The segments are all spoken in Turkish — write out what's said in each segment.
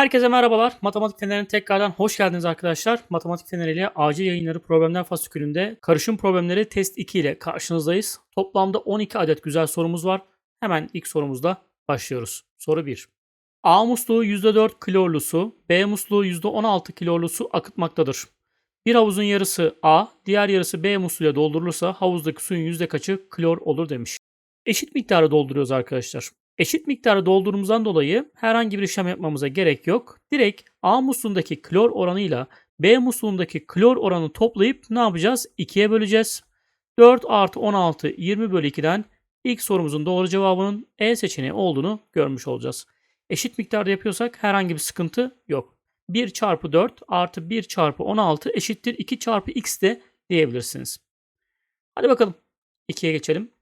Herkese merhabalar. Matematik Feneri'ne tekrardan hoş geldiniz arkadaşlar. Matematik Feneri ile acil yayınları problemler fasikülünde karışım problemleri test 2 ile karşınızdayız. Toplamda 12 adet güzel sorumuz var. Hemen ilk sorumuzla başlıyoruz. Soru 1. A musluğu %4 klorlu su, B musluğu %16 klorlu su akıtmaktadır. Bir havuzun yarısı A, diğer yarısı B musluğuyla doldurulursa havuzdaki suyun yüzde kaçı klor olur demiş. Eşit miktarı dolduruyoruz arkadaşlar. Eşit miktarı doldurumuzdan dolayı herhangi bir işlem yapmamıza gerek yok. Direkt A musluğundaki klor oranıyla B musluğundaki klor oranı toplayıp ne yapacağız? 2'ye böleceğiz. 4 artı 16 20 bölü 2'den ilk sorumuzun doğru cevabının E seçeneği olduğunu görmüş olacağız. Eşit miktarda yapıyorsak herhangi bir sıkıntı yok. 1 çarpı 4 artı 1 çarpı 16 eşittir 2 çarpı x de diyebilirsiniz. Hadi bakalım 2'ye geçelim.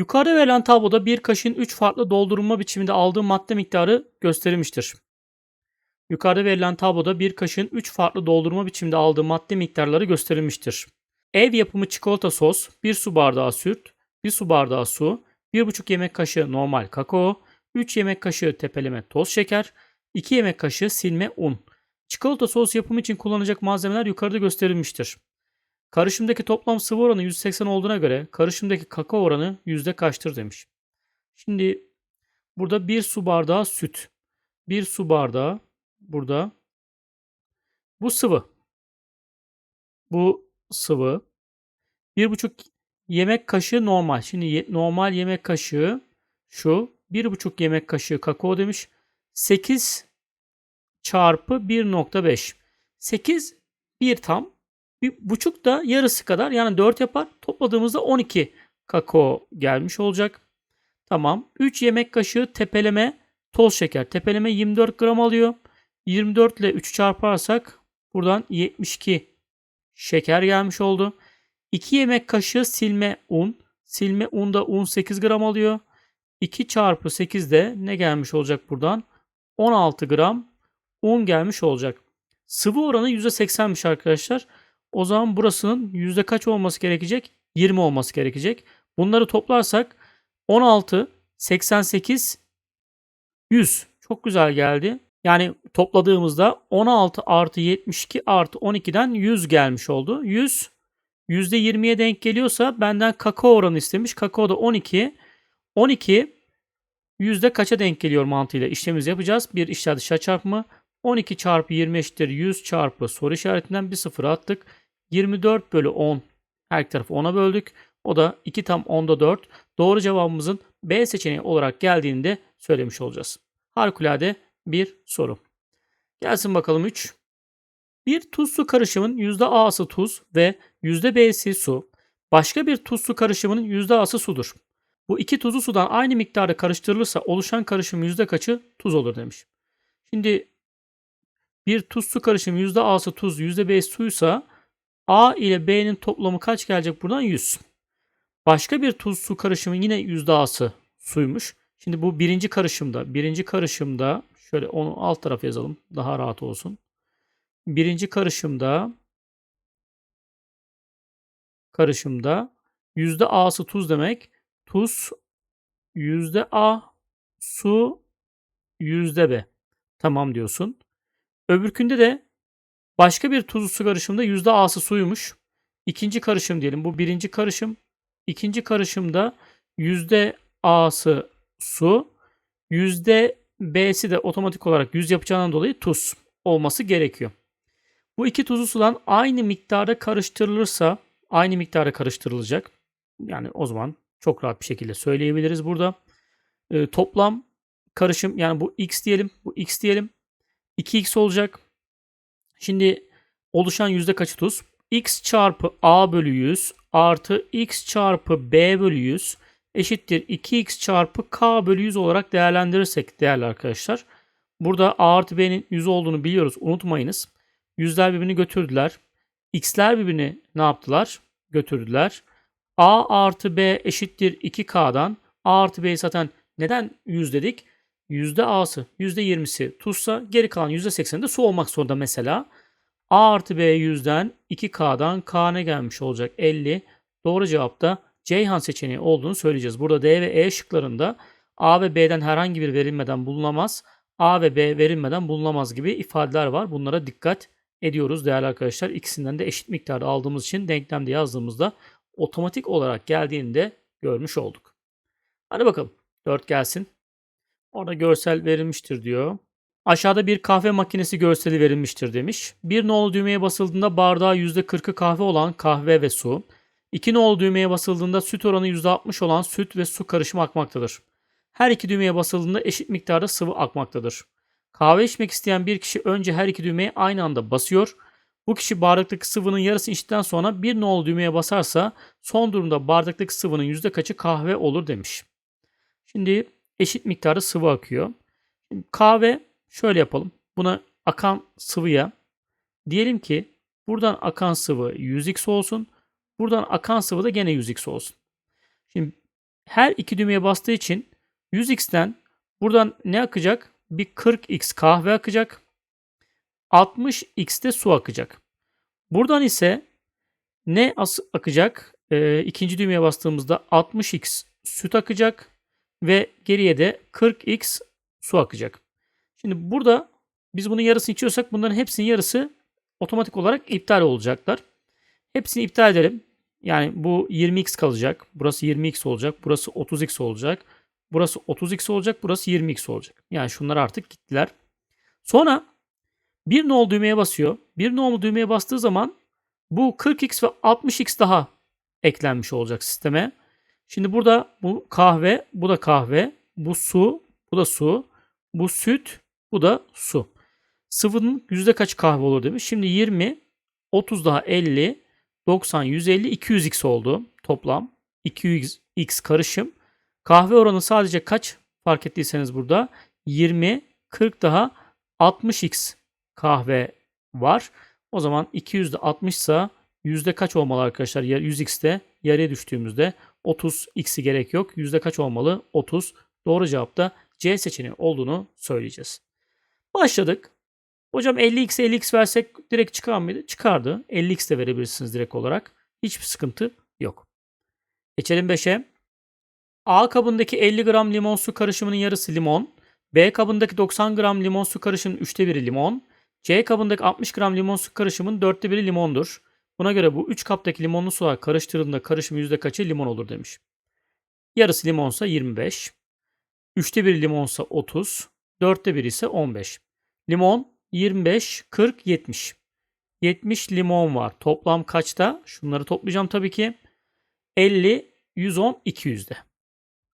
Yukarıda verilen tabloda bir kaşığın 3 farklı doldurulma biçiminde aldığı madde miktarı gösterilmiştir. Yukarıda verilen tabloda bir kaşığın 3 farklı doldurma biçiminde aldığı madde miktarları gösterilmiştir. Ev yapımı çikolata sos, 1 su bardağı süt, 1 su bardağı su, 1,5 yemek kaşığı normal kakao, 3 yemek kaşığı tepeleme toz şeker, 2 yemek kaşığı silme un. Çikolata sos yapımı için kullanacak malzemeler yukarıda gösterilmiştir. Karışımdaki toplam sıvı oranı 180 olduğuna göre karışımdaki kakao oranı yüzde kaçtır demiş. Şimdi burada bir su bardağı süt. Bir su bardağı burada. Bu sıvı. Bu sıvı. Bir buçuk yemek kaşığı normal. Şimdi normal yemek kaşığı şu. Bir buçuk yemek kaşığı kakao demiş. 8 çarpı 1.5. 8 bir tam bir buçuk da yarısı kadar yani 4 yapar. Topladığımızda 12 kakao gelmiş olacak. Tamam. 3 yemek kaşığı tepeleme toz şeker. Tepeleme 24 gram alıyor. 24 ile 3 çarparsak buradan 72 şeker gelmiş oldu. 2 yemek kaşığı silme un. Silme un da un 8 gram alıyor. 2 çarpı 8 de ne gelmiş olacak buradan? 16 gram un gelmiş olacak. Sıvı oranı %80'miş arkadaşlar. O zaman burasının yüzde kaç olması gerekecek? 20 olması gerekecek. Bunları toplarsak 16, 88, 100. Çok güzel geldi. Yani topladığımızda 16 artı 72 artı 12'den 100 gelmiş oldu. 100 %20'ye denk geliyorsa benden kakao oranı istemiş. Kakao da 12. 12 yüzde kaça denk geliyor mantığıyla işlemimizi yapacağız. Bir içler dışarı çarpımı. 12 çarpı 20 eşittir 100 çarpı soru işaretinden bir sıfır attık. 24 bölü 10 her tarafı 10'a böldük. O da 2 tam 10'da 4. Doğru cevabımızın B seçeneği olarak geldiğini de söylemiş olacağız. Harikulade bir soru. Gelsin bakalım 3. Bir tuz su karışımın %A'sı tuz ve %B'si su. Başka bir tuz su karışımının %A'sı sudur. Bu iki tuzlu sudan aynı miktarda karıştırılırsa oluşan karışım yüzde kaçı tuz olur demiş. Şimdi bir tuz su karışımı %A'sı tuz, %B'si suysa A ile B'nin toplamı kaç gelecek buradan? 100. Başka bir tuz su karışımı yine yüzde A'sı suymuş. Şimdi bu birinci karışımda. Birinci karışımda şöyle onu alt tarafa yazalım. Daha rahat olsun. Birinci karışımda karışımda yüzde A'sı tuz demek. Tuz yüzde A su yüzde B. Tamam diyorsun. Öbürkünde de Başka bir tuzlu su karışımda yüzde A'sı suymuş. İkinci karışım diyelim. Bu birinci karışım. İkinci karışımda yüzde A'sı su. Yüzde B'si de otomatik olarak yüz yapacağından dolayı tuz olması gerekiyor. Bu iki tuzlu sudan aynı miktarda karıştırılırsa aynı miktarda karıştırılacak. Yani o zaman çok rahat bir şekilde söyleyebiliriz burada. Ee, toplam karışım yani bu x diyelim. Bu x diyelim. 2x olacak. Şimdi oluşan yüzde kaçı tuz? x çarpı a bölü 100 artı x çarpı b bölü 100 eşittir 2x çarpı k bölü 100 olarak değerlendirirsek değerli arkadaşlar. Burada a artı b'nin 100 olduğunu biliyoruz. Unutmayınız. Yüzler birbirini götürdüler. x'ler birbirini ne yaptılar? Götürdüler. a artı b eşittir 2k'dan. a artı b'yi zaten neden 100 dedik? Yüzde A'sı, yüzde 20'si tuzsa geri kalan yüzde 80'i de su olmak zorunda mesela. A artı B yüzden 2K'dan K ne gelmiş olacak? 50. Doğru cevap da Ceyhan seçeneği olduğunu söyleyeceğiz. Burada D ve E şıklarında A ve B'den herhangi bir verilmeden bulunamaz. A ve B verilmeden bulunamaz gibi ifadeler var. Bunlara dikkat ediyoruz değerli arkadaşlar. İkisinden de eşit miktarda aldığımız için denklemde yazdığımızda otomatik olarak geldiğini de görmüş olduk. Hadi bakalım 4 gelsin. Orada görsel verilmiştir diyor. Aşağıda bir kahve makinesi görseli verilmiştir demiş. Bir nolu düğmeye basıldığında bardağı %40'ı kahve olan kahve ve su. İki nolu düğmeye basıldığında süt oranı %60 olan süt ve su karışımı akmaktadır. Her iki düğmeye basıldığında eşit miktarda sıvı akmaktadır. Kahve içmek isteyen bir kişi önce her iki düğmeye aynı anda basıyor. Bu kişi bardaktaki sıvının yarısını içtikten sonra bir nolu düğmeye basarsa son durumda bardaktaki sıvının yüzde kaçı kahve olur demiş. Şimdi eşit miktarda sıvı akıyor. Şimdi kahve şöyle yapalım. Buna akan sıvıya diyelim ki buradan akan sıvı 100x olsun. Buradan akan sıvı da gene 100x olsun. Şimdi her iki düğmeye bastığı için 100x'ten buradan ne akacak? Bir 40x kahve akacak. 60x de su akacak. Buradan ise ne akacak? Ee, ikinci düğmeye bastığımızda 60x süt akacak ve geriye de 40x su akacak. Şimdi burada biz bunun yarısını içiyorsak bunların hepsinin yarısı otomatik olarak iptal olacaklar. Hepsini iptal edelim. Yani bu 20x kalacak. Burası 20x olacak. Burası 30x olacak. Burası 30x olacak. Burası 20x olacak. Yani şunlar artık gittiler. Sonra bir nol düğmeye basıyor. Bir nol düğmeye bastığı zaman bu 40x ve 60x daha eklenmiş olacak sisteme. Şimdi burada bu kahve, bu da kahve, bu su, bu da su, bu süt, bu da su. Sıvının yüzde kaç kahve olur demiş. Şimdi 20, 30 daha 50, 90, 150, 200x oldu toplam. 200x karışım. Kahve oranı sadece kaç fark ettiyseniz burada 20, 40 daha 60x kahve var. O zaman 200'de 60 ise yüzde kaç olmalı arkadaşlar? 100x'te yarıya düştüğümüzde 30x'i gerek yok. Yüzde kaç olmalı? 30. Doğru cevap da C seçeneği olduğunu söyleyeceğiz. Başladık. Hocam 50x 50x versek direkt çıkar mıydı? Çıkardı. 50x de verebilirsiniz direkt olarak. Hiçbir sıkıntı yok. Geçelim 5'e. A kabındaki 50 gram limon su karışımının yarısı limon. B kabındaki 90 gram limon su karışımının 3'te 1'i limon. C kabındaki 60 gram limon su karışımının 4'te 1'i limondur. Buna göre bu 3 kaptaki limonlu sular karıştırıldığında karışım yüzde kaçı limon olur demiş. Yarısı limonsa 25. 3'te 1 limonsa 30. 4'te 1 ise 15. Limon 25, 40, 70. 70 limon var. Toplam kaçta? Şunları toplayacağım tabii ki. 50, 110, 200'de.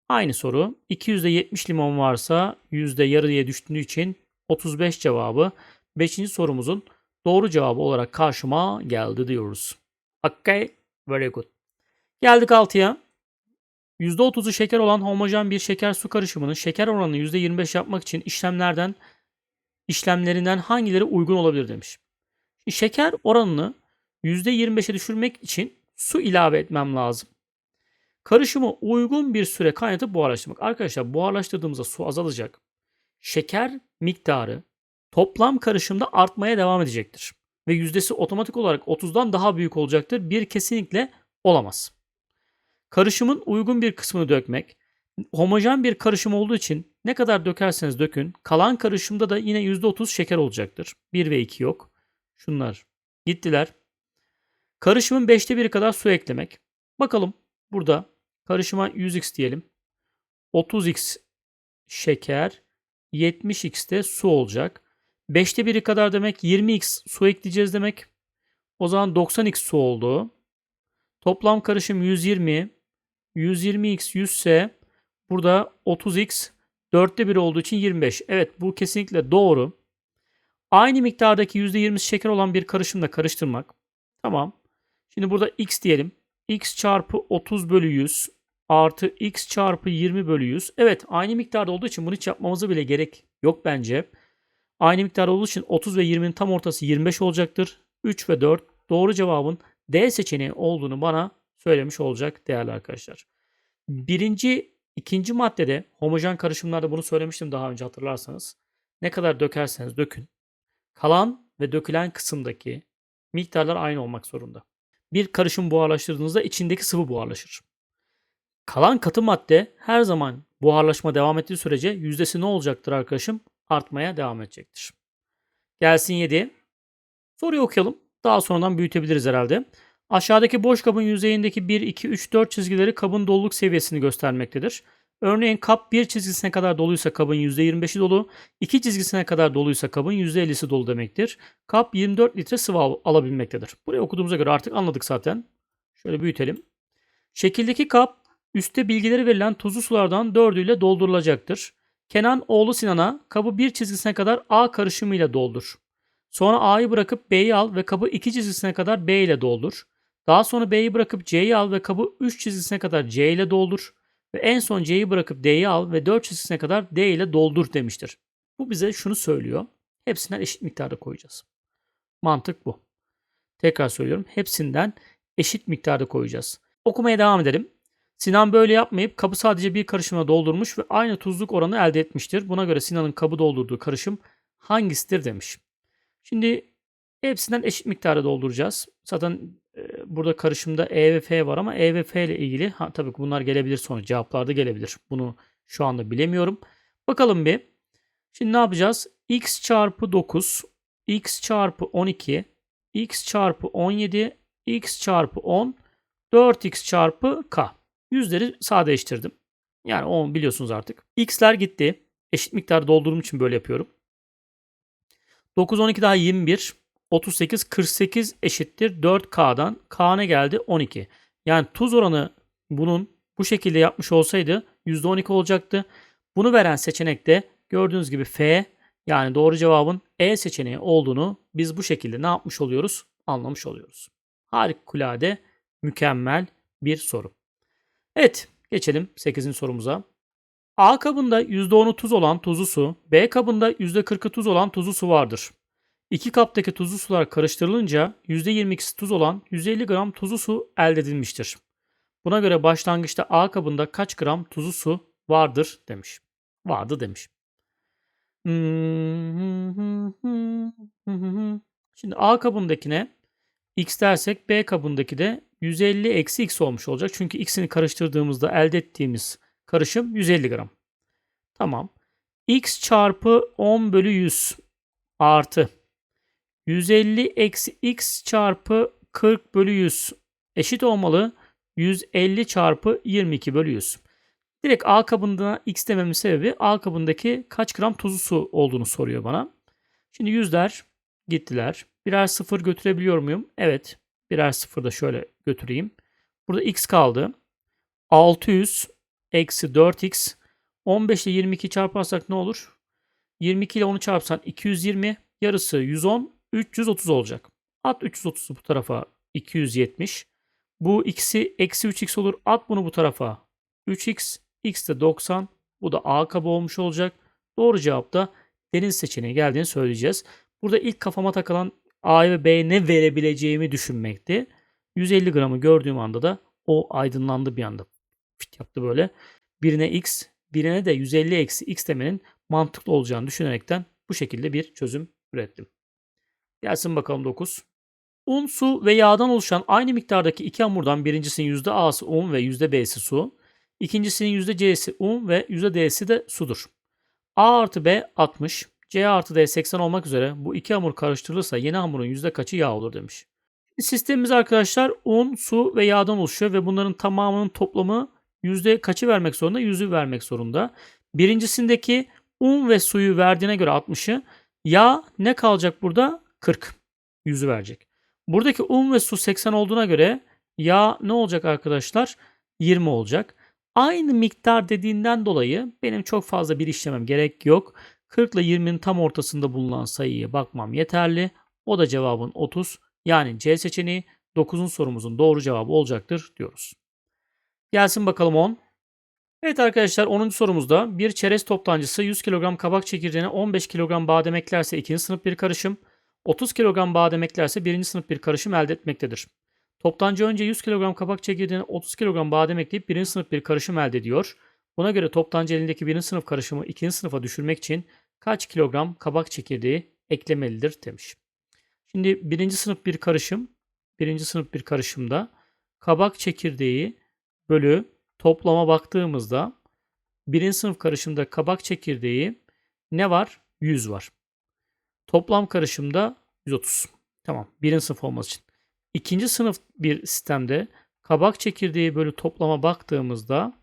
Aynı soru. 200'de 70 limon varsa yüzde yarıya düştüğü için 35 cevabı 5. sorumuzun doğru cevabı olarak karşıma geldi diyoruz. Okay, very good. Geldik 6'ya. %30'u şeker olan homojen bir şeker su karışımının şeker oranını %25 yapmak için işlemlerden işlemlerinden hangileri uygun olabilir demiş. Şeker oranını %25'e düşürmek için su ilave etmem lazım. Karışımı uygun bir süre kaynatıp buharlaştırmak. Arkadaşlar buharlaştırdığımızda su azalacak. Şeker miktarı toplam karışımda artmaya devam edecektir. Ve yüzdesi otomatik olarak 30'dan daha büyük olacaktır. Bir kesinlikle olamaz. Karışımın uygun bir kısmını dökmek. Homojen bir karışım olduğu için ne kadar dökerseniz dökün. Kalan karışımda da yine %30 şeker olacaktır. 1 ve 2 yok. Şunlar gittiler. Karışımın 5'te 1'i kadar su eklemek. Bakalım burada karışıma 100x diyelim. 30x şeker, 70x de su olacak. 5'te 1'i kadar demek 20x su ekleyeceğiz demek. O zaman 90x su oldu. Toplam karışım 120. 120x 100 ise burada 30x 4'te 1 olduğu için 25. Evet bu kesinlikle doğru. Aynı miktardaki %20 şeker olan bir karışımla karıştırmak. Tamam. Şimdi burada x diyelim. x çarpı 30 bölü 100 artı x çarpı 20 bölü 100. Evet aynı miktarda olduğu için bunu hiç yapmamıza bile gerek yok bence. Aynı miktar olduğu için 30 ve 20'nin tam ortası 25 olacaktır. 3 ve 4 doğru cevabın D seçeneği olduğunu bana söylemiş olacak değerli arkadaşlar. Birinci, ikinci maddede homojen karışımlarda bunu söylemiştim daha önce hatırlarsanız. Ne kadar dökerseniz dökün. Kalan ve dökülen kısımdaki miktarlar aynı olmak zorunda. Bir karışım buharlaştırdığınızda içindeki sıvı buharlaşır. Kalan katı madde her zaman buharlaşma devam ettiği sürece yüzdesi ne olacaktır arkadaşım? Artmaya devam edecektir. Gelsin 7. Soruyu okuyalım. Daha sonradan büyütebiliriz herhalde. Aşağıdaki boş kabın yüzeyindeki 1, 2, 3, 4 çizgileri kabın doluluk seviyesini göstermektedir. Örneğin kap 1 çizgisine kadar doluysa kabın %25'i dolu, 2 çizgisine kadar doluysa kabın %50'si dolu demektir. Kap 24 litre sıvı al- alabilmektedir. Burayı okuduğumuza göre artık anladık zaten. Şöyle büyütelim. Şekildeki kap üstte bilgileri verilen tuzlu sulardan dördüyle doldurulacaktır. Kenan oğlu Sinan'a kabı bir çizgisine kadar A karışımıyla doldur. Sonra A'yı bırakıp B'yi al ve kabı iki çizgisine kadar B ile doldur. Daha sonra B'yi bırakıp C'yi al ve kabı 3 çizgisine kadar C ile doldur. Ve en son C'yi bırakıp D'yi al ve 4 çizgisine kadar D ile doldur demiştir. Bu bize şunu söylüyor. Hepsinden eşit miktarda koyacağız. Mantık bu. Tekrar söylüyorum. Hepsinden eşit miktarda koyacağız. Okumaya devam edelim. Sinan böyle yapmayıp kabı sadece bir karışımla doldurmuş ve aynı tuzluk oranı elde etmiştir. Buna göre Sinan'ın kabı doldurduğu karışım hangisidir demiş. Şimdi hepsinden eşit miktarda dolduracağız. Zaten e, burada karışımda E ve F var ama E ve F ile ilgili ha, tabii ki bunlar gelebilir sonra cevaplarda gelebilir. Bunu şu anda bilemiyorum. Bakalım bir. Şimdi ne yapacağız? X çarpı 9, X çarpı 12, X çarpı 17, X çarpı 10, 4X çarpı K. Yüzleri sadeleştirdim. Yani 10 biliyorsunuz artık. X'ler gitti. Eşit miktar doldurduğum için böyle yapıyorum. 9, 12 daha 21. 38, 48 eşittir 4K'dan. K ne geldi? 12. Yani tuz oranı bunun bu şekilde yapmış olsaydı %12 olacaktı. Bunu veren seçenek de gördüğünüz gibi F yani doğru cevabın E seçeneği olduğunu biz bu şekilde ne yapmış oluyoruz? Anlamış oluyoruz. Harikulade, mükemmel bir soru. Evet, geçelim 8. sorumuza. A kabında %10'u tuz olan tuzlu su, B kabında %40'ı tuz olan tuzlu su vardır. İki kaptaki tuzlu sular karıştırılınca %22'si tuz olan 150 gram tuzlu su elde edilmiştir. Buna göre başlangıçta A kabında kaç gram tuzlu su vardır demiş. Vardı demiş. Şimdi A kabındakine x dersek B kabındaki de 150 eksi x olmuş olacak. Çünkü x'ini karıştırdığımızda elde ettiğimiz karışım 150 gram. Tamam. x çarpı 10 bölü 100 artı 150 eksi x çarpı 40 bölü 100 eşit olmalı. 150 çarpı 22 bölü 100. Direkt A kabında x dememin sebebi A kabındaki kaç gram tuzlu su olduğunu soruyor bana. Şimdi yüzler gittiler. Birer sıfır götürebiliyor muyum? Evet. Birer sıfır da şöyle götüreyim. Burada x kaldı. 600 eksi 4x. 15 ile 22 çarparsak ne olur? 22 ile 10'u çarpsan 220. Yarısı 110. 330 olacak. At 330'u bu tarafa 270. Bu x'i eksi 3x olur. At bunu bu tarafa 3x. x de 90. Bu da A kabı olmuş olacak. Doğru cevap da deniz seçeneği geldiğini söyleyeceğiz. Burada ilk kafama takılan A ve B'ye ne verebileceğimi düşünmekti. 150 gramı gördüğüm anda da o aydınlandı bir anda. Fit yaptı böyle. Birine x, birine de 150 eksi x demenin mantıklı olacağını düşünerekten bu şekilde bir çözüm ürettim. Gelsin bakalım 9. Un, su ve yağdan oluşan aynı miktardaki iki hamurdan birincisinin %A'sı un ve %B'si su. ikincisinin %C'si un ve %D'si de sudur. A artı B 60, C artı D 80 olmak üzere bu iki hamur karıştırılırsa yeni hamurun yüzde kaçı yağ olur demiş. Sistemimiz arkadaşlar un, su ve yağdan oluşuyor ve bunların tamamının toplamı yüzde kaçı vermek zorunda? Yüzü vermek zorunda. Birincisindeki un ve suyu verdiğine göre 60'ı yağ ne kalacak burada? 40. Yüzü verecek. Buradaki un ve su 80 olduğuna göre yağ ne olacak arkadaşlar? 20 olacak. Aynı miktar dediğinden dolayı benim çok fazla bir işlemem gerek yok. 40 ile 20'nin tam ortasında bulunan sayıya bakmam yeterli. O da cevabın 30. Yani C seçeneği 9. sorumuzun doğru cevabı olacaktır diyoruz. Gelsin bakalım 10. Evet arkadaşlar 10. sorumuzda bir çerez toptancısı 100 kilogram kabak çekirdeğine 15 kilogram badem eklerse 2. sınıf bir karışım, 30 kilogram badem eklerse 1. sınıf bir karışım elde etmektedir. Toptancı önce 100 kilogram kabak çekirdeğine 30 kilogram badem ekleyip 1. sınıf bir karışım elde ediyor. Buna göre toptancı elindeki 1. sınıf karışımı 2. sınıfa düşürmek için kaç kilogram kabak çekirdeği eklemelidir demiş. Şimdi birinci sınıf bir karışım, birinci sınıf bir karışımda kabak çekirdeği bölü toplama baktığımızda birinci sınıf karışımda kabak çekirdeği ne var? 100 var. Toplam karışımda 130. Tamam. Birinci sınıf olması için. İkinci sınıf bir sistemde kabak çekirdeği bölü toplama baktığımızda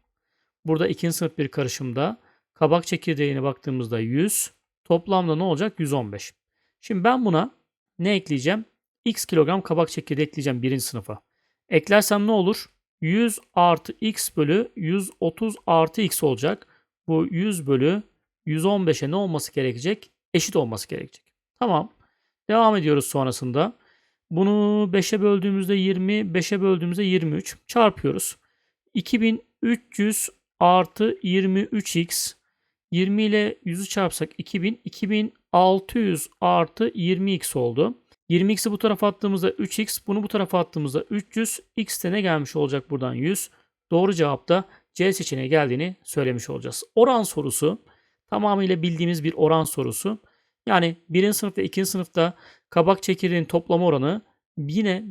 burada ikinci sınıf bir karışımda kabak çekirdeğine baktığımızda 100 toplamda ne olacak? 115. Şimdi ben buna ne ekleyeceğim? X kilogram kabak çekirdeği ekleyeceğim birinci sınıfa. Eklersem ne olur? 100 artı x bölü 130 artı x olacak. Bu 100 bölü 115'e ne olması gerekecek? Eşit olması gerekecek. Tamam. Devam ediyoruz sonrasında. Bunu 5'e böldüğümüzde 20, 5'e böldüğümüzde 23 çarpıyoruz. 2300 artı 23x 20 ile 100'ü çarpsak 2000, 2600 artı 20x oldu. 20x'i bu tarafa attığımızda 3x, bunu bu tarafa attığımızda 300, x de ne gelmiş olacak buradan 100. Doğru cevap da C seçeneği geldiğini söylemiş olacağız. Oran sorusu tamamıyla bildiğimiz bir oran sorusu. Yani birinci sınıf ve ikinci sınıfta kabak çekirdeğinin toplama oranı yine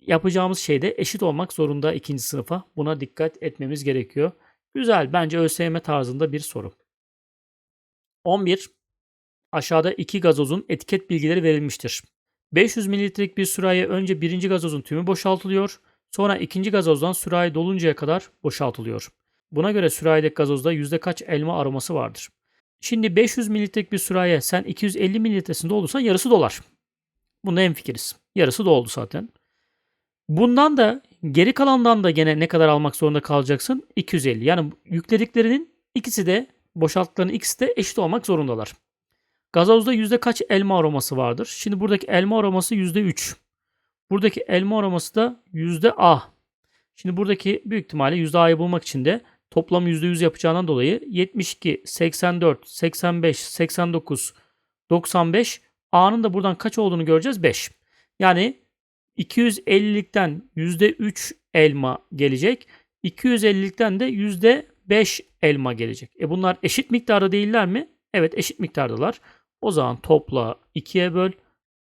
yapacağımız şeyde eşit olmak zorunda ikinci sınıfa. Buna dikkat etmemiz gerekiyor. Güzel bence ÖSYM tarzında bir soru. 11. Aşağıda iki gazozun etiket bilgileri verilmiştir. 500 mililitrelik bir sürahiye önce birinci gazozun tümü boşaltılıyor. Sonra ikinci gazozdan sürahi doluncaya kadar boşaltılıyor. Buna göre sürahideki gazozda yüzde kaç elma aroması vardır? Şimdi 500 mililitrelik bir sürahiye sen 250 mililitresinde olursan yarısı dolar. Bunda en fikiriz. Yarısı doldu zaten. Bundan da geri kalandan da gene ne kadar almak zorunda kalacaksın? 250. Yani yüklediklerinin ikisi de boşalttıklarının ikisi de eşit olmak zorundalar. Gazozda yüzde kaç elma aroması vardır? Şimdi buradaki elma aroması yüzde 3. Buradaki elma aroması da yüzde A. Şimdi buradaki büyük ihtimalle yüzde A'yı bulmak için de toplam yüzde yüz yapacağından dolayı 72, 84, 85, 89, 95 A'nın da buradan kaç olduğunu göreceğiz? 5. Yani 250'likten %3 elma gelecek. 250'likten de %5 elma gelecek. E bunlar eşit miktarda değiller mi? Evet eşit miktardalar. O zaman topla 2'ye böl.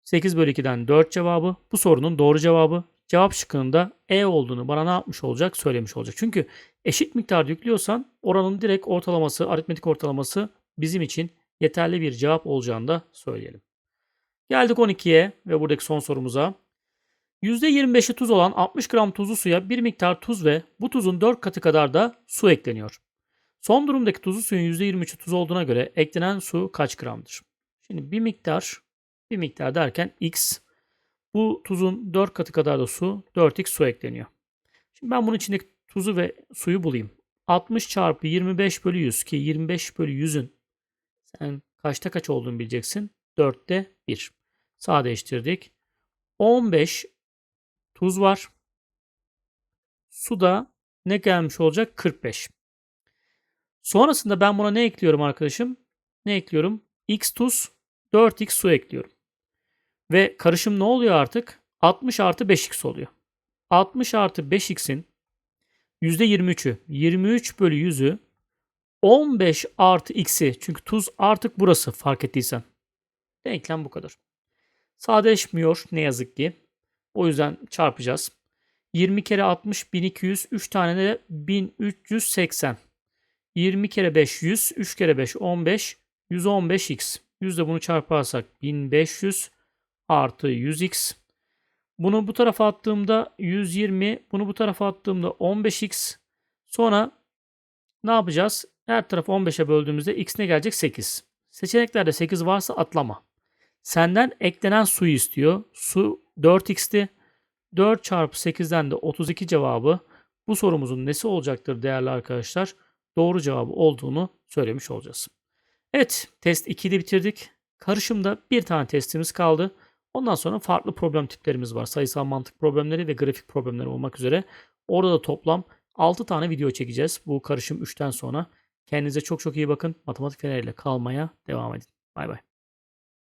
8 bölü 2'den 4 cevabı. Bu sorunun doğru cevabı. Cevap şıkkında E olduğunu bana ne yapmış olacak? Söylemiş olacak. Çünkü eşit miktarda yüklüyorsan oranın direkt ortalaması, aritmetik ortalaması bizim için yeterli bir cevap olacağını da söyleyelim. Geldik 12'ye ve buradaki son sorumuza. %25'i tuz olan 60 gram tuzlu suya bir miktar tuz ve bu tuzun 4 katı kadar da su ekleniyor. Son durumdaki tuzlu suyun %23'ü tuz olduğuna göre eklenen su kaç gramdır? Şimdi bir miktar, bir miktar derken x, bu tuzun 4 katı kadar da su, 4x su ekleniyor. Şimdi ben bunun içindeki tuzu ve suyu bulayım. 60 çarpı 25 bölü 100 ki 25 bölü 100'ün sen kaçta kaç olduğunu bileceksin. 4'te 1. Sadeleştirdik. 15 tuz var. Suda ne gelmiş olacak? 45. Sonrasında ben buna ne ekliyorum arkadaşım? Ne ekliyorum? X tuz, 4x su ekliyorum. Ve karışım ne oluyor artık? 60 artı 5x oluyor. 60 artı 5x'in %23'ü, 23 bölü 100'ü 15 artı x'i çünkü tuz artık burası fark ettiysen. Denklem bu kadar. Sadeleşmiyor ne yazık ki. O yüzden çarpacağız. 20 kere 60 1200, 3 tane de 1380. 20 kere 5 100, 3 kere 5 15, 115x. 100 de bunu çarparsak 1500 artı 100x. Bunu bu tarafa attığımda 120, bunu bu tarafa attığımda 15x. Sonra ne yapacağız? Her tarafı 15'e böldüğümüzde x ne gelecek? 8. Seçeneklerde 8 varsa atlama. Senden eklenen suyu istiyor. Su 4x'ti. 4 çarpı 8'den de 32 cevabı bu sorumuzun nesi olacaktır değerli arkadaşlar? Doğru cevabı olduğunu söylemiş olacağız. Evet test 2'yi de bitirdik. Karışımda bir tane testimiz kaldı. Ondan sonra farklı problem tiplerimiz var. Sayısal mantık problemleri ve grafik problemleri olmak üzere. Orada da toplam 6 tane video çekeceğiz. Bu karışım 3'ten sonra. Kendinize çok çok iyi bakın. Matematik feneriyle kalmaya devam edin. Bay bay.